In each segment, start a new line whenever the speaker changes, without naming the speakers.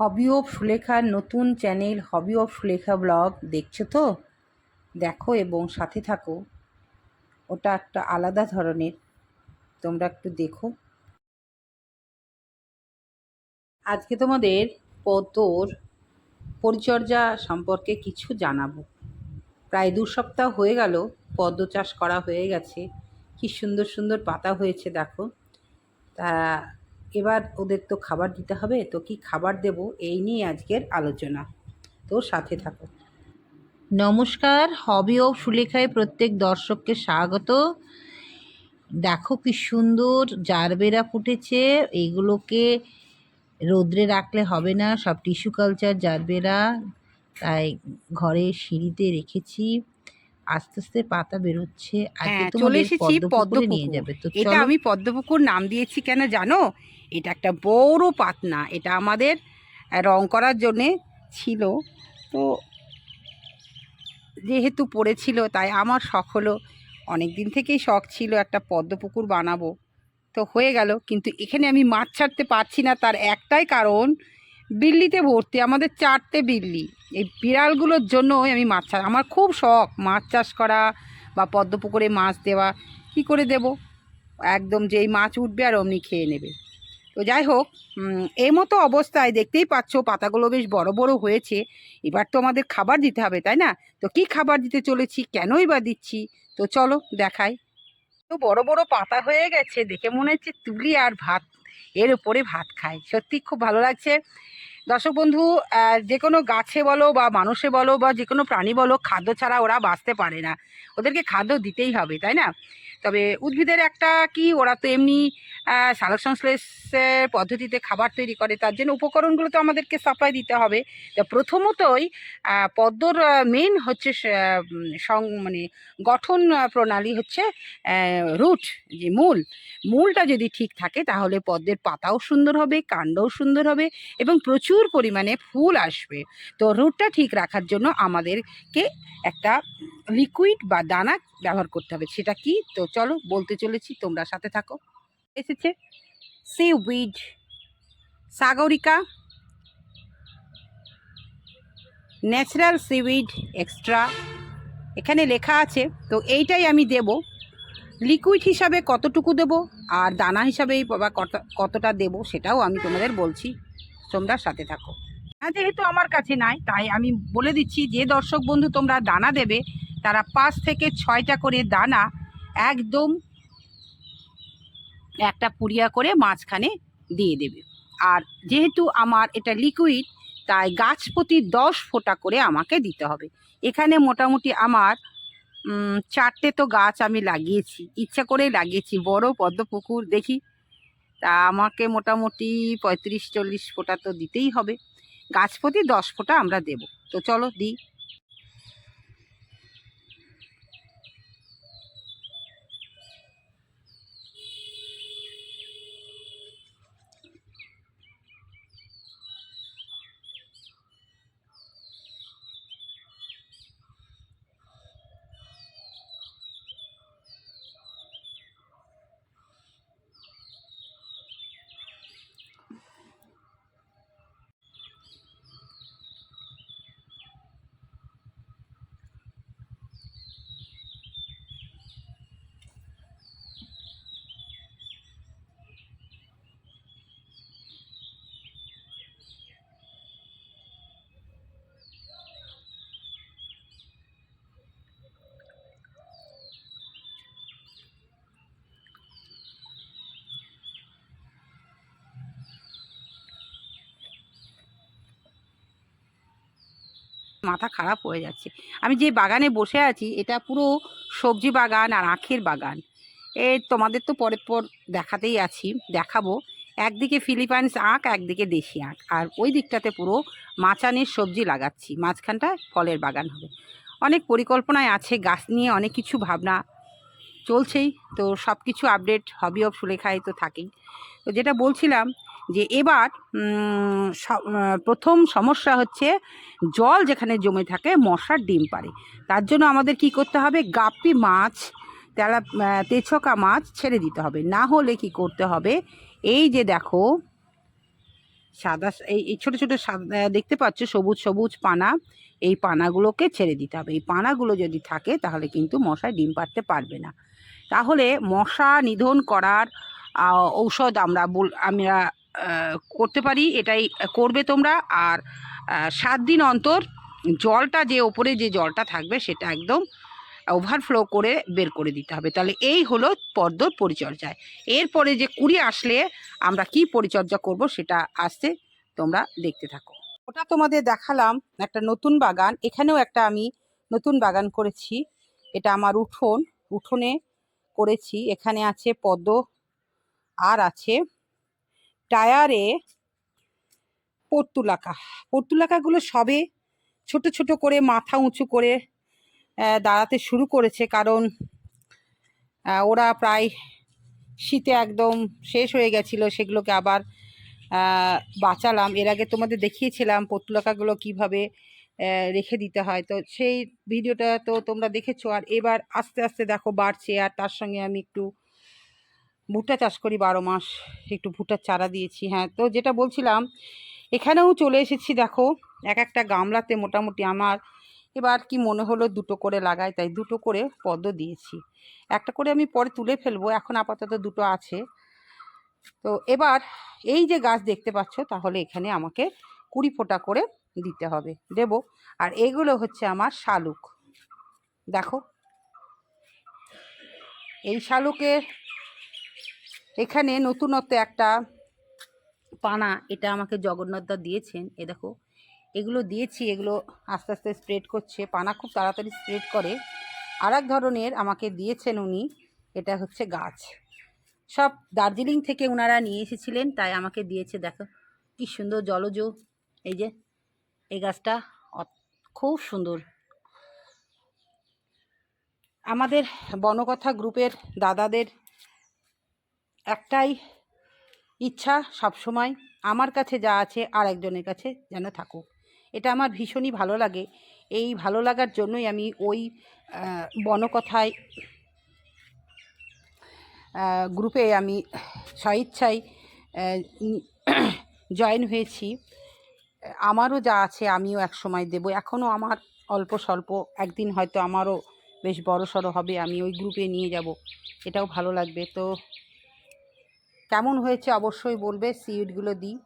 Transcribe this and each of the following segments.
হবি of সুলেখার নতুন channel hobby of Sulekha blog দেখছ তো? দেখো এবং সাথে থাকো। ওটা একটা আলাদা ধরনের। তোমরা একটু দেখো। আজকে তোমাদের পদ্মর পরিচর্যা সম্পর্কে কিছু জানাব। প্রায় দু সপ্তাহ হয়ে গেল, পদ্ম চাষ করা হয়ে গেছে। কি সুন্দর সুন্দর পাতা হয়েছে, দেখো। তা এবার ওদের তো খাবার দিতে হবে, তো কি খাবার দেব এই নিয়ে আজকের আলোচনা। তো সাথে থাকো। নমস্কার, হবি ও সুলেখায় প্রত্যেক দর্শককে স্বাগত। দেখো কি সুন্দর জারবেরা ফুটেছে এইগুলোকে রোদ্রে রাখলে হবে না, সব টিস্যু কালচার জারবেরা, তাই ঘরে সিঁড়িতে রেখেছি। আস্তে আস্তে পাতা বেরোচ্ছে
হ্যাঁ, চলে এসেছি
পদ্মপুকুরে নিয়ে
পদ্মপুকুর।
যাবে। তো
এটা আমি পদ্মপুকুর নাম দিয়েছি কেন জানো? এটা একটা বড় পাতনা। এটা আমাদের রং করার জন্যে ছিল। তো যেহেতু পড়েছিল তাই আমার শখ হলো। অনেক দিন থেকেই শখ ছিল একটা পদ্মপুকুর বানাবো। তো হয়ে গেল। কিন্তু এখানে আমি মাছ ছাড়তে পারছি না। তার একটাই কারণ বিল্লিতে ভর্তি, আমাদের চারটে বিল্লি। এই বিড়ালগুলোর জন্যই আমি মাছ চাষ, আমার খুব শখ মাছ চাষ করা বা পদ্ম পুকুরে মাছ দেওয়া। কি করে দেব? একদম যেই মাছ উঠবে আর অমনি খেয়ে নেবে। তো যাই হোক এই মতো অবস্থায় দেখতেই পাচ্ছ পাতাগুলো বেশ বড় বড় হয়েছে। এবার তো আমাদের খাবার দিতে হবে, তাই না? তো কি খাবার দিতে চলেছি, কেনই বা দিচ্ছি? তো চলো দেখাই। তো বড় বড় পাতা হয়ে গেছে, দেখে মনে হচ্ছে তুলি আর ভাত। এর উপরে ভাত খায়। সত্যি খুব ভালো লাগছে। দর্শক বন্ধু যে কোনো গাছে বলো বা মানুষে বলো বা যে কোনো প্রাণী বলো, খাদ্য ছাড়া ওরা বাঁচতে পারে না। ওদেরকে খাদ্য দিতেই হবে, তাই না? তবে উদ্ভিদের একটা কি, ওরা তো এমনি সালোক সংশ্লেষের পদ্ধতিতে খাবার তৈরি করে, তার জন্য উপকরণগুলো তো আমাদেরকে সাপ্লাই দিতে হবে। তা প্রথমতই পদ্মর মেন হচ্ছে মানে গঠন প্রণালী হচ্ছে রুট, যে মূল। মূলটা যদি ঠিক থাকে, তাহলে পদ্মের পাতাও সুন্দর হবে, কাণ্ডও সুন্দর হবে এবং প্রচুর পরিমাণে ফুল আসবে। তো রুটটা ঠিক রাখার জন্য আমাদেরকে একটা লিকুইড বা দানা ব্যবহার করতে হবে। সেটা কি? তো চলো, বলতে চলেছি, তোমরা সাথে থাকো। এসেছে seaweed Sagarika natural seaweed extra এখানে লেখা আছে, তো এইটাই আমি দেব। লিকুইড হিসাবে কতটুকু দেব? আর দানা হিসাবে বা কত- কতটা দেব? সেটাও আমি তোমাদের বলছি। তোমরা সাথে থাকো। হ্যাঁ যেহেতু আমার কাছে নাই, তাই আমি বলে দিচ্ছি, যে দর্শক বন্ধু তোমরা দানা দেবে তারা পাঁচ থেকে ছয়টা করে দানা একদম একটা পুড়িয়া করে মাঝখানে দিয়ে দেবে। আর যেহেতু আমার এটা লিকুইড তাই গাছ প্রতি দশ ফোঁটা করে আমাকে দিতে হবে। এখানে মোটামুটি আমার চারটে তো গাছ আমি লাগিয়েছি। ইচ্ছা করে লাগিয়েছি, বড় পদ্ম পুকুর দেখি। তা আমাকে মোটামুটি পঁয়ত্রিশ চল্লিশ ফোঁটা তো দিতেই হবে। গাছ প্রতি দশ ফোঁটা আমরা দেব। তো চলো দিই। মাথা খারাপ হয়ে যাচ্ছে। আমি যে বাগানে বসে আছি, এটা পুরো সবজি বাগান আর আখের বাগান। এ, তোমাদের তো পরের পর দেখাতেই আছি, দেখাবো। একদিকে ফিলিপাইন্স আখ, একদিকে দেশি আখ। আর ওই দিকটাতে পুরো মাচানের সবজি লাগাচ্ছি, মাঝখানটা ফলের বাগান হবে। অনেক পরিকল্পনায় আছে, গাছ নিয়ে অনেক কিছু ভাবনা চলছেই। তো সব কিছু আপডেট হবি অফ সুলেখায় তো থাকেই। তো যেটা বলছিলাম যে এবার প্রথম সমস্যা হচ্ছে জল যেখানে জমে থাকে মশার ডিম পারে তার জন্য আমাদের কি করতে হবে? গাপ্পি মাছ, তেলা তেছকা মাছ ছেড়ে দিতে হবে। না হলে কি করতে হবে? এই যে দেখো, সাদা, এই ছোটো ছোটো দেখতে পাচ্ছ সবুজ সবুজ পানা, এই পানাগুলোকে ছেড়ে দিতে হবে। এই পানাগুলো যদি থাকে তাহলে কিন্তু মশায় ডিম পাড়তে পারবে না। তাহলে মশা নিধন করার ঔষধ আমরা আমরা করতে পারি, এটাই করবে তোমরা। আর সাত দিন অন্তর জলটা যে ওপরে যে জলটা থাকবে, সেটা একদম ওভারফ্লো করে বের করে দিতে হবে। তাহলে এই হলো পদ্মর পরিচর্যায় এরপরে যে কুড়ি আসলে আমরা কি পরিচর্যা করব, সেটা আসতে তোমরা দেখতে থাকো। ওটা তোমাদের দেখালাম, একটা নতুন বাগান। এখানেও একটা আমি নতুন বাগান করেছি। এটা আমার উঠোন। উঠোনে করেছি। এখানে আছে পদ্ম, আর আছে টায়ারে পর্তুলাকা। পর্তুলাকাগুলো সবে ছোট ছোট করে মাথা উঁচু করে দাঁড়াতে শুরু করেছে কারণ ওরা প্রায় শীতে একদম শেষ হয়ে গেছিল, সেগুলোকে আবার বাঁচালাম। এর আগে তোমাদের দেখিয়েছিলাম পর্তুলাকাগুলো কীভাবে রেখে দিতে হয়। তো সেই ভিডিওটা তো তোমরা দেখেছ। আর এবার আস্তে আস্তে দেখো বাড়ছে, আর তার সঙ্গে আমি একটু ভুট্টা চাষ করি বারো মাস, একটু ভুট্টার চারা দিয়েছি হ্যাঁ তো যেটা বলছিলাম, এখানেও চলে এসেছি দেখো, এক একটা গামলাতে মোটামুটি আমার, এবার কি মনে হলো দুটো করে লাগাই, তাই দুটো করে পদ্ম দিয়েছি। একটা করে আমি পরে তুলে ফেলব, এখন আপাতত দুটো আছে। তো এবার এই যে গাছ দেখতে পাচ্ছ, তাহলে এখানে আমাকে কুড়ি ফোঁটা করে দিতে হবে, দেব। আর এগুলো হচ্ছে আমার শালুক, দেখো। এই শালুকের এখানে নতুনত্ব একটা পানা, এটা আমাকে জগন্নাথদা দিয়েছেন। এ দেখো, এগুলো দিয়েছি, এগুলো আস্তে আস্তে স্প্রেড করছে। পানা খুব তাড়াতাড়ি স্প্রেড করে। আর এক ধরনের আমাকে দিয়েছেন উনি, এটা হচ্ছে গাছ। সব দার্জিলিং থেকে ওনারা নিয়ে এসেছিলেন, তাই আমাকে দিয়েছে। দেখো, কি সুন্দর জলজ। এই যে, এই গাছটা খুব সুন্দর। আমাদের বনকথা গ্রুপের দাদাদের একটাই ইচ্ছা সবসময় আমার কাছে যা আছে আর একজনের কাছে যেন থাকুক। এটা আমার ভীষণই ভালো লাগে। এই ভালো লাগার জন্যই আমি ওই বনকথায় গ্রুপে আমি স্বইচ্ছায় জয়েন হয়েছি। আমারও যা আছে আমিও এক সময় দেবো। এখনও আমার অল্প স্বল্প, একদিন হয়তো আমারও বেশ বড় সড়ো হবে, আমি ওই গ্রুপে নিয়ে যাব। এটাও ভালো লাগবে। তো কেমন হয়েছে অবশ্যই বলবে, সিউডগুলো দিই।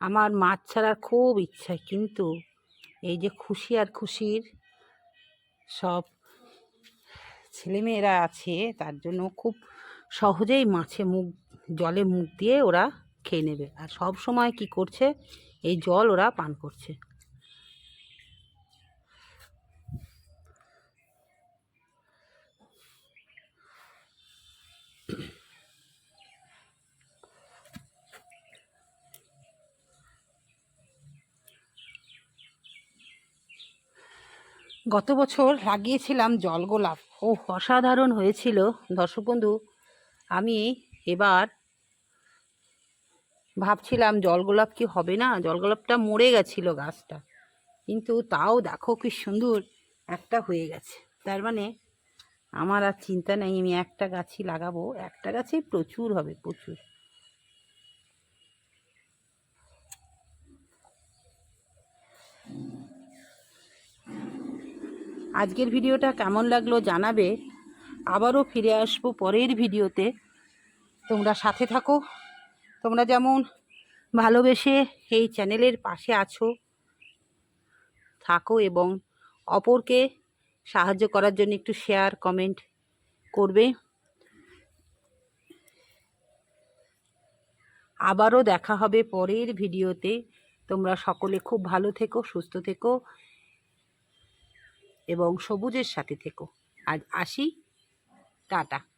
আমার মাছ ছাড়ার খুব ইচ্ছা, কিন্তু এই যে খুশি আর খুশির সব ছেলেমেয়েরা আছে, তার জন্য খুব সহজেই মাছে মুখ, জলে মুখ দিয়ে ওরা খেয়ে নেবে। আর সব সময় কি করছে, এই জল ওরা পান করছে। গত বছর লাগিয়েছিলাম জল গোলাপ। ও অসাধারণ হয়েছিল। দর্শক বন্ধু, আমি এবার ভাবছিলাম জল গোলাপ কি হবে না? জল গোলাপটা মরে গেছিল গাছটা। কিন্তু তাও দেখো কি সুন্দর একটা হয়ে গেছে। তার মানে আমার আর চিন্তা নেই, আমি একটা গাছই লাগাবো। একটা গাছে প্রচুর হবে, প্রচুর। আজকের ভিডিওটা কেমন লাগল জানাবে। আবারও ফিরে আসব পরের ভিডিওতে। তোমরা সাথে থাকো। তোমরা যেমন ভালোবেসে এই চ্যানেলের পাশে আছো, থাকো এবং অপরকে সাহায্য করার জন্য একটু শেয়ার কমেন্ট করবে। আবারও দেখা হবে পরের ভিডিওতে। তোমরা সকলে খুব ভালো থেকো, সুস্থ থেকো। এবং সবুজের সাথে থেকো। আজ আসি। টাটা।